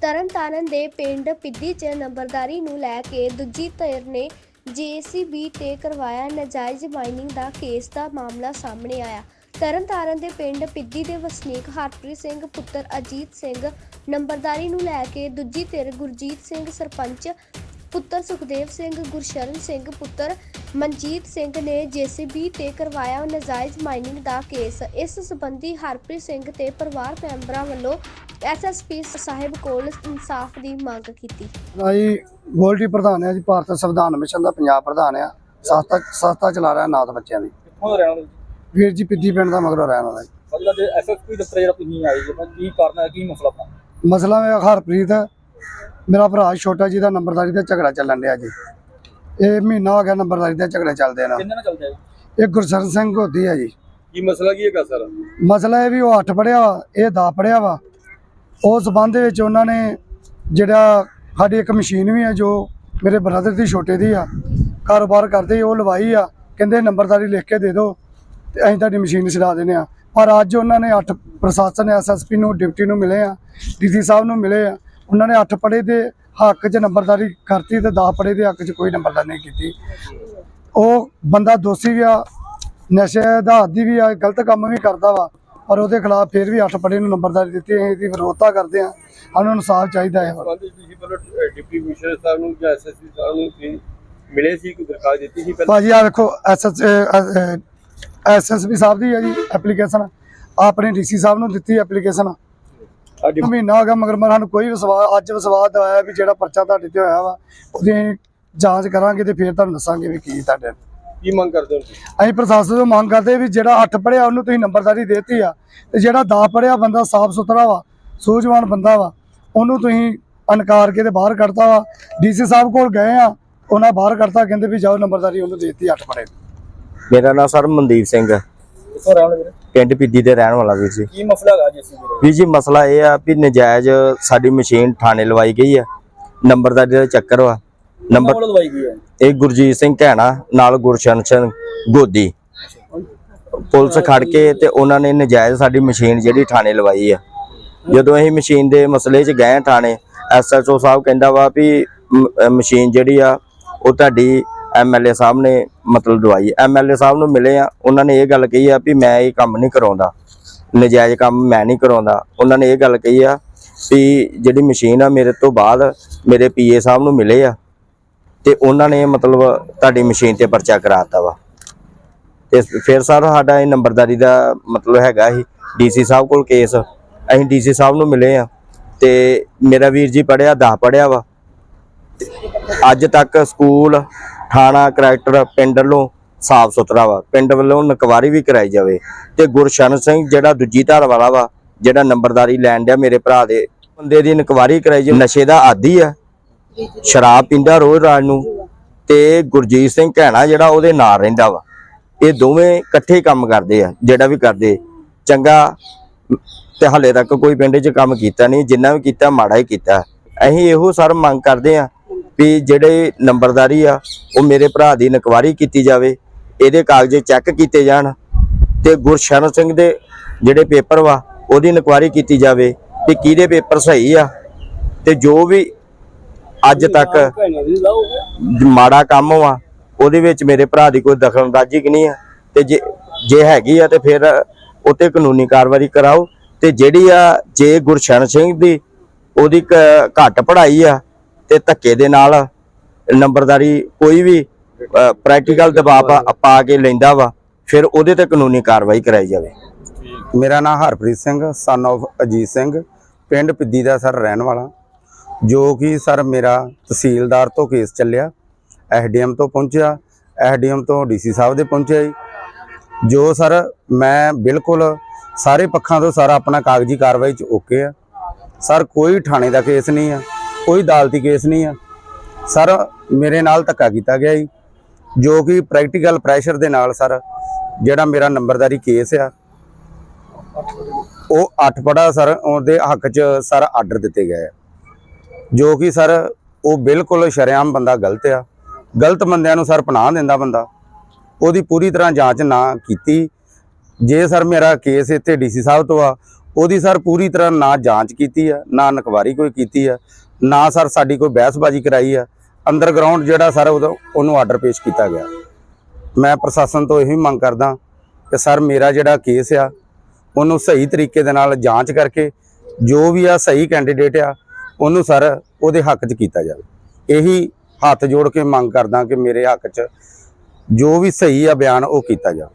ਤਰਨਤਾਰਨ ਦੇ ਪਿੰਡ ਪਿੱਦੀ 'ਚ ਨੰਬਰਦਾਰੀ ਨੂੰ ਲੈ ਕੇ ਦੂਜੀ ਧਿਰ ਨੇ ਜੀਸੀਬੀ ਤੇ ਕਰਵਾਇਆ ਨਾਜਾਇਜ਼ ਮਾਈਨਿੰਗ ਦਾ ਕੇਸ ਦਾ ਮਾਮਲਾ ਸਾਹਮਣੇ ਆਇਆ। ਤਰਨਤਾਰਨ ਦੇ ਪਿੰਡ ਪਿੱਦੀ ਦੇ ਵਸਨੀਕ ਹਰਪ੍ਰੀਤ ਸਿੰਘ, ਪੁੱਤਰ ਅਜੀਤ ਸਿੰਘ ਨੰਬਰਦਾਰੀ ਨੂੰ ਲੈ ਕੇ ਦੂਜੀ ਧਿਰ ਗੁਰਜੀਤ ਸਿੰਘ ਸਰਪੰਚ ਪੁੱਤਰ ਸੁਖਦੇਵ ਸਿੰਘ ਗੁਰਸ਼ਰਨ ਸਿੰਘ ਪੁੱਤਰ ਮਨਜੀਤ ਸਿੰਘ ਨੇ ਜੀਸੀਬੀ ਤੇ ਕਰਵਾਇਆ ਨਾਜਾਇਜ਼ ਮਾਈਨਿੰਗ ਦਾ ਕੇਸ। ਇਸ ਸੰਬੰਧੀ ਹਰਪ੍ਰੀਤ ਸਿੰਘ ਤੇ ਪਰਿਵਾਰ ਮੈਂਬਰਾਂ ਵੱਲੋਂ ਐਸਐਸਪੀ ਸਾਹਿਬ ਕੋਲ ਇਨਸਾਫ ਦੀ ਮੰਗ ਕੀਤੀ। ਭਾਈ ਗੋਲਡੀ ਪ੍ਰਧਾਨ ਹੈ ਜੀ ਭਾਰਤ ਸੰਵਿਧਾਨ ਮਿਸ਼ਨ ਦਾ ਪੰਜਾਬ ਪ੍ਰਧਾਨ ਆ। ਸੰਸਥਾ ਸੰਸਥਾ ਚਲਾ ਰਿਹਾ ਨਾਥ ਬੱਚਿਆਂ ਦੀ। ਕਿੱਥੋਂ ਰਹਿਣ ਵਾਲੇ ਵੀਰ ਜੀ ਪਿੱਦੀ ਪਿੰਡ ਦਾ ਮਗਰੋਂ ਰਹਿਣ ਵਾਲਾ ਜੀ। ਮਤਲਬ ਐਸਐਸਪੀ ਦਫ਼ਤਰ ਜਿਹੜਾ ਤੁਸੀਂ ਆਏ ਜੀ ਕੀ ਕਾਰਨ ਹੈ ਕੀ ਮਸਲਾ ਮਸਲਾ ਮੇਰਾ ਹਰਪ੍ਰੀਤ ਹੈ ਮੇਰਾ ਭਰਾ ਛੋਟਾ ਜੀ ਦਾ ਨੰਬਰਦਾਰੀ ਦਾ ਝਗੜਾ ਚੱਲਣ ਡਿਆ ਜੀ। ਇਹ ਮਹੀਨਾ ਹੋ ਗਿਆ ਨੰਬਰਦਾਰੀ ਦਾ ਝਗੜਾ ਚੱਲਦੇ ਕਿੰਨੇ ਨਾਲ ਚੱਲਦਾ ਇਹ ਗੁਰਸ਼ਰਨ ਸਿੰਘ ਹੋਦੀ ਹੈ ਜੀ। ਕੀ ਮਸਲਾ ਕੀ ਹੈਗਾ ਸਰ? ਮਸਲਾ ਇਹ ਵੀ ਉਹ 8 ਪੜਿਆ ਵਾ ਇਹ 10 ਪੜਿਆ ਵਾ। ਉਸ ਸਬੰਧ ਦੇ ਵਿੱਚ ਉਹਨਾਂ ਨੇ ਜਿਹੜਾ ਸਾਡੀ ਇੱਕ ਮਸ਼ੀਨ ਵੀ ਹੈ ਜੋ ਮੇਰੇ ਬ੍ਰਦਰ ਦੀ ਛੋਟੇ ਦੀ ਆ ਕਾਰੋਬਾਰ ਕਰਦੇ ਉਹ ਲਵਾਈ ਆ। ਕਹਿੰਦੇ ਨੰਬਰਦਾਰੀ ਲਿਖ ਕੇ ਦੇ ਦਿਓ ਤੇ ਅਸੀਂ ਤੁਹਾਡੀ ਮਸ਼ੀਨ ਛਡਾ ਦਿੰਦੇ ਆ। ਪਰ ਅੱਜ ਉਹਨਾਂ ਨੇ 8 ਪ੍ਰਸ਼ਾਸਨ ਐਸਐਸਪੀ ਨੂੰ ਡਿਪਟੀ ਨੂੰ ਮਿਲੇ ਆ ਡੀਸੀ ਸਾਹਿਬ ਨੂੰ ਮਿਲੇ ਆ। ਉਹਨਾਂ ਨੇ 8 ਪੜੇ ਦੇ ਹੱਕ 'ਚ ਨੰਬਰਦਾਰੀ ਕਰਤੀ ਤੇ 10 ਪੜੇ ਦੇ ਹੱਕ 'ਚ ਕੋਈ ਨੰਬਰਦਾਰੀ ਨਹੀਂ ਕੀਤੀ। ਉਹ ਬੰਦਾ ਦੋਸ਼ੀ ਵੀ ਆ ਨਸ਼ੇ ਦਾ ਆਦੀ ਵੀ ਆ ਗਲਤ ਕੰਮ ਵੀ ਕਰਦਾ ਵਾ ਪਰ ਉਹਦੇ ਖਿਲਾਫ ਫਿਰ ਵੀ 8 ਪੜੇ ਨੂੰ ਨੰਬਰਦਾਰੀ ਦਿੱਤੀ ਅਸੀਂ ਇਹਦੀ ਵਿਰੋਧਤਾ ਕਰਦੇ ਆ ਸਾਨੂੰ ਇਨਸਾਫ ਚਾਹੀਦਾ ਹੈ। ਡਿਪਟੀ ਕਮਿਸ਼ਨਰ ਸਾਹਿਬ ਨੂੰ ਜਾਂ ਐਸਐਸਪੀ ਸਾਹਿਬ ਨੂੰ ਮਿਲੇ ਸੀ ਕੋਈ ਦਰਖਾਸਤ ਦਿੱਤੀ ਸੀ ਪਹਿਲਾਂ? ਭਾਜੀ ਆ ਵੇਖੋ ਐਸਐਸ ਐਸਐਸਪੀ ਸਾਹਿਬ ਦੀ ਹੈ ਜੀ ਐਪਲੀਕੇਸ਼ਨ। ਆਪਣੇ ਡੀਸੀ ਸਾਹਿਬ ਨੂੰ ਦਿੱਤੀ ਐਪਲੀਕੇਸ਼ਨ। ਸਾਡੀ ਮਹੀਨਾ ਹੋ ਗਿਆ ਮਗਰ ਮਰ ਸਾਨੂੰ ਕੋਈ ਵਿਸ਼ਵਾਸ ਅੱਜ ਵਿਸ਼ਵਾਸ ਆਇਆ ਵੀ ਜਿਹੜਾ ਪਰਚਾ ਤੁਹਾਡੇ ਤੇ ਹੋਇਆ ਵਾ ਉਹਦੀ ਜਾਂਚ ਕਰਾਂਗੇ ਤੇ ਫਿਰ ਤੁਹਾਨੂੰ ਦੱਸਾਂਗੇ ਵੀ ਕੀ ਤੁਹਾਡੇ ਕੀ ਮੰਗ ਕਰਦੇ ਹੋ? ਅਸੀਂ ਪ੍ਰਸ਼ਾਸਨ ਤੋਂ ਮੰਗ ਕਰਦੇ ਵੀ ਜਿਹੜਾ 8 ਪੜਿਆ ਉਹਨੂੰ ਤੁਸੀਂ ਨੰਬਰਦਾਰੀ ਦੇਤੀ ਆ ਤੇ ਜਿਹੜਾ 10 ਪੜਿਆ ਬੰਦਾ ਸਾਫ਼ ਸੁਥਰਾ ਵਾ ਸੂਝਵਾਨ ਬੰਦਾ ਵਾ ਉਹਨੂੰ ਤੁਸੀਂ ਅਨਕਾਰ ਕੇ ਤੇ ਬਾਹਰ ਕੱਢਤਾ ਵਾ ਡੀਸੀ ਸਾਹਿਬ ਕੋਲ ਗਏ ਆ ਉਹਨਾਂ ਬਾਹਰ ਕੱਢਤਾ ਕਹਿੰਦੇ ਵੀ ਜਾਓ ਨੰਬਰਦਾਰੀ ਉਹਨੂੰ ਦੇਤੀ 8 ਪੜੇ ਮੇਰਾ ਨਾਮ ਸਰ ਮਨਦੀਪ ਸਿੰਘ ਰਹਿਣ ਵਾਲੇ ਵੀਰੇ? ਪਿੰਡ ਪਿੱਦੀ ਦੇ ਰਹਿਣ ਵਾਲਾ ਵੀਰ ਜੀ ਕੀ ਮਸਲਾ ਹੈਗਾ ਜੀ ਅਸੀਂ ਵੀਰ ਜੀ ਮਸਲਾ ਇਹ ਆ ਵੀ ਨਜਾਇਜ਼ ਸਾਡੀ ਮਸ਼ੀਨ ਥਾਣੇ ਲਵਾਈ ਗਈ ਆ। ਨੰਬਰਦਾਰੀ ਦਾ ਚੱਕਰ ਵਾ ਨੰਬਰ ਨੰਬਰ ਲਵਾਈ ਗਈ ਹੈ ਇਹ ਗੁਰਜੀਤ ਸਿੰਘ ਘੈਣਾ ਨਾਲ ਗੁਰਸ਼ਨ ਸਿੰਘ ਗੋਦੀ। ਪੁਲਿਸ ਖੜ ਕੇ ਤੇ ਉਹਨਾਂ ਨੇ ਨਜਾਇਜ਼ ਸਾਡੀ ਮਸ਼ੀਨ ਜਿਹੜੀ ਥਾਣੇ ਲਵਾਈ ਆ। ਜਦੋਂ ਅਸੀਂ ਮਸ਼ੀਨ ਦੇ ਮਸਲੇ 'ਚ ਗਏ ਥਾਣੇ ਐਸਐਚਓ ਸਾਹਿਬ ਕਹਿੰਦਾ ਵਾ ਵੀ ਮਸ਼ੀਨ ਜਿਹੜੀ ਆ ਉਹ ਤੁਹਾਡੀ ਐਮਐਲਏ ਸਾਹਿਬ ਨੇ ਮਤਲਬ ਦਵਾਈ। ਐਮਐਲਏ ਸਾਹਿਬ ਨੂੰ ਮਿਲੇ ਆ, ਉਹਨਾਂ ਨੇ ਇਹ ਗੱਲ ਕਹੀ ਆ ਵੀ ਮੈਂ ਇਹ ਕੰਮ ਨਹੀਂ ਕਰਾਉਂਦਾ। ਨਜਾਇਜ਼ ਕੰਮ ਮੈਂ ਨਹੀਂ ਕਰਾਉਂਦਾ। ਉਹਨਾਂ ਨੇ ਇਹ ਗੱਲ ਕਹੀ ਆ ਵੀ ਜਿਹੜੀ ਮਸ਼ੀਨ ਆ ਮੇਰੇ ਤੋਂ ਬਾਅਦ ਮੇਰੇ ਪੀਏ ਸਾਹਿਬ ਨੂੰ ਮਿਲੇ ਆ ਤੇ ਉਹਨਾਂ ਨੇ ਮਤਲਬ ਤੁਹਾਡੀ ਮਸ਼ੀਨ ਤੇ ਪਰਚਾ ਕਰਾਤਾ ਵਾ। ਤੇ ਫਿਰ ਸਰ ਸਾਡਾ ਇਹ ਨੰਬਰਦਾਰੀ ਦਾ ਮਤਲਬ ਹੈਗਾ ਸੀ ਡੀਸੀ ਸਾਹਿਬ ਕੋਲ ਕੇਸ। ਅਸੀਂ ਡੀਸੀ ਸਾਹਿਬ ਨੂੰ ਮਿਲੇ ਆ ਤੇ ਮੇਰਾ ਵੀਰ ਜੀ ਪੜਿਆ 10 ਪੜਿਆ ਵਾ। ਅੱਜ ਤੱਕ ਸਕੂਲ ਥਾਣਾ ਕਰੈਕਟਰ ਪਿੰਡ ਵੱਲੋਂ ਸਾਫ਼ ਸੁਥਰਾ ਵਾ। ਪਿੰਡ ਵੱਲੋਂ ਨਕਵਾਰੀ ਵੀ ਕਰਾਈ ਜਾਵੇ। ਤੇ ਗੁਰਸ਼ਰਨ ਸਿੰਘ ਜਿਹੜਾ ਦੂਜੀ ਧਾਰ ਵਾਲਾ ਵਾ, ਜਿਹੜਾ ਨੰਬਰਦਾਰੀ ਲੈਣ ਡਿਆ ਮੇਰੇ ਭਰਾ ਦੇ, ਬੰਦੇ ਦੀ ਨਕਵਾਰੀ ਕਰਾਈ ਜਾਵੇ। ਨਸ਼ੇ ਦਾ ਆਦੀ ਆ। ਸ਼ਰਾਬ ਪੀਂਦਾ ਰੋਜ਼ ਰਾਤ ਨੂੰ। ਤੇ ਗੁਰਜੀਤ ਸਿੰਘ ਘੈਣਾ ਜਿਹੜਾ ਉਹਦੇ ਨਾਲ ਰਹਿੰਦਾ ਵਾ। ਇਹ ਦੋਵੇਂ ਇਕੱਠੇ ਕੰਮ ਕਰਦੇ ਆ, ਜਿਹੜਾ ਵੀ ਕਰਦੇ। ਚੰਗਾ, ਤੇ ਹਲੇ ਤੱਕ ਕੋਈ ਪਿੰਡ 'ਚ ਕੰਮ ਕੀਤਾ ਨਹੀਂ। ਜਿੰਨਾ ਵੀ ਕੀਤਾ, ਮਾੜਾ ਹੀ ਕੀਤਾ। ਅਸੀਂ ਇਹੋ ਸਰ ਮੰਗ ਕਰਦੇ ਆ ਵੀ ਜਿਹੜੇ ਨੰਬਰਦਾਰੀ ਆ ਉਹ ਮੇਰੇ ਭਰਾ ਦੀ ਨਕਵਾਰੀ ਕੀਤੀ ਜਾਵੇ ਇਹਦੇ ਕਾਗਜ਼ ਚੈੱਕ ਕੀਤੇ ਜਾਣ ਤੇ ਗੁਰਸ਼ਰਨ ਸਿੰਘ ਦੇ ਜਿਹੜੇ ਪੇਪਰ ਵਾ ਉਹਦੀ ਨਕਵਾਰੀ ਕੀਤੀ ਜਾਵੇ ਕਿ ਕਿਹਦੇ ਪੇਪਰ ਸਹੀ ਆ ਤੇ ਜੋ ਵੀ ਅੱਜ ਤੱਕ ਮਾੜਾ ਕੰਮ ਵਾ ਉਹਦੇ ਵਿੱਚ ਮੇਰੇ ਭਰਾ ਦੀ ਕੋਈ ਦਖਲਅੰਦਾਜ਼ੀ ਕਿ ਨਹੀਂ ਆ ਤੇ ਜੇ ਜੇ ਹੈਗੀ ਆ ਤੇ ਫਿਰ ਉਤੇ ਕਾਨੂੰਨੀ ਕਾਰਵਾਈ ਕਰਾਓ ਤੇ ਜਿਹੜੀ ਆ ਜੇ ਗੁਰਸ਼ਨ ਸਿੰਘ ਦੀ ਉਹਦੀ ਘੱਟ ਪੜ੍ਹਾਈ ਆ ਤੇ ਧੱਕੇ ਦੇ ਨਾਲ ਨੰਬਰਦਾਰੀ ਕੋਈ ਵੀ ਪ੍ਰੈਕਟੀਕਲ ਦਬਾਅ ਪਾ- ਪਾ ਕੇ ਲੈਂਦਾ ਵਾ, ਫਿਰ ਉਹਦੇ ਤੇ ਕਾਨੂੰਨੀ ਕਾਰਵਾਈ ਕਰਾਈ ਜਾਵੇ। ਮੇਰਾ ਨਾਮ ਹਰਪ੍ਰੀਤ ਸਿੰਘ ਸਨ of ਅਜੀਤ ਸਿੰਘ, ਪਿੰਡ ਪਿੱਦੀ ਦਾ ਸਰ ਰਹਿਣ ਵਾਲਾ। ਜੋ ਕਿ ਸਰ ਮੇਰਾ ਤਹਿਸੀਲਦਾਰ ਤੋਂ ਕੇਸ ਚੱਲਿਆ, ਐਸਡੀਐਮ ਤੋਂ ਪਹੁੰਚਿਆ, ਐਸਡੀਐਮ ਤੋਂ ਡੀਸੀ ਸਾਹਿਬ ਦੇ ਪਹੁੰਚਿਆ ਜੀ। ਜੋ ਸਰ ਮੈਂ ਬਿਲਕੁਲ ਸਾਰੇ ਪੱਖਾਂ ਤੋਂ ਸਰ ਆਪਣਾ ਕਾਗਜ਼ੀ ਕਾਰਵਾਈ ਚ ਓਕੇ ਆ। ਸਰ ਕੋਈ ਥਾਣੇ ਦਾ ਕੇਸ ਨਹੀਂ ਆ। ਕੋਈ ਅਦਾਲਤੀ ਕੇਸ ਨਹੀਂ ਆ। ਸਰ, ਮੇਰੇ ਨਾਲ ਧੱਕਾ ਕੀਤਾ ਗਿਆ ਜੀ, ਜੋ ਕਿ ਪ੍ਰੈਕਟੀਕਲ ਪ੍ਰੈਸ਼ਰ ਦੇ ਨਾਲ ਸਰ, ਜਿਹੜਾ ਮੇਰਾ ਨੰਬਰਦਾਰੀ ਕੇਸ ਆ, ਉਹ ਅੱਠ ਪੜਾ ਸਰ, ਉਹਦੇ ਹੱਕ 'ਚ ਸਰ ਆਰਡਰ ਦਿੱਤੇ ਗਏ ਆ। ਜੋ ਕਿ ਸਰ, ਉਹ ਬਿਲਕੁਲ ਸ਼ਰੇਆਮ ਬੰਦਾ ਗਲਤ ਆ। ਗਲਤ ਬੰਦਿਆਂ ਨੂੰ ਸਰ ਪਨਾਹ ਦਿੰਦਾ ਬੰਦਾ। ਉਹਦੀ ਪੂਰੀ ਤਰ੍ਹਾਂ ਜਾਂਚ ਨਾ ਕੀਤੀ। ਜੇ ਸਰ ਮੇਰਾ ਕੇਸ ਇੱਥੇ ਡੀਸੀ ਸਾਹਿਬ ਤੋਂ ਆ, ਉਹਦੀ ਸਰ ਪੂਰੀ ਤਰ੍ਹਾਂ ਨਾ ਜਾਂਚ ਕੀਤੀ ਆ, ਨਾ ਨਕਵਾਰੀ ਕੋਈ ਕੀਤੀ ਆ ਨਾ ਸਰ ਸਾਡੀ ਕੋਈ ਬਹਿਸਬਾਜ਼ੀ ਕਰਾਈ ਆ। ਅੰਡਰਗਰਾਉਂਡ ਜਿਹੜਾ ਸਰ ਉਦੋਂ ਉਹਨੂੰ ਆਰਡਰ ਪੇਸ਼ ਕੀਤਾ ਗਿਆ। ਮੈਂ ਪ੍ਰਸ਼ਾਸਨ ਤੋਂ ਇਹੀ ਮੰਗ ਕਰਦਾ ਕਿ ਸਰ ਮੇਰਾ ਜਿਹੜਾ ਕੇਸ ਆ, ਉਹਨੂੰ ਸਹੀ ਤਰੀਕੇ ਦੇ ਨਾਲ ਜਾਂਚ ਕਰਕੇ ਜੋ ਵੀ ਆ ਸਹੀ ਕੈਂਡੀਡੇਟ ਆ, ਉਹਨੂੰ ਸਰ ਉਹਦੇ ਹੱਕ 'ਚ ਕੀਤਾ ਜਾਵੇ। ਇਹੀ ਹੱਥ ਜੋੜ ਕੇ ਮੰਗ ਕਰਦਾ ਕਿ ਮੇਰੇ ਹੱਕ 'ਚ ਜੋ ਵੀ ਸਹੀ ਆ ਬਿਆਨ ਉਹ ਕੀਤਾ ਜਾਵੇ।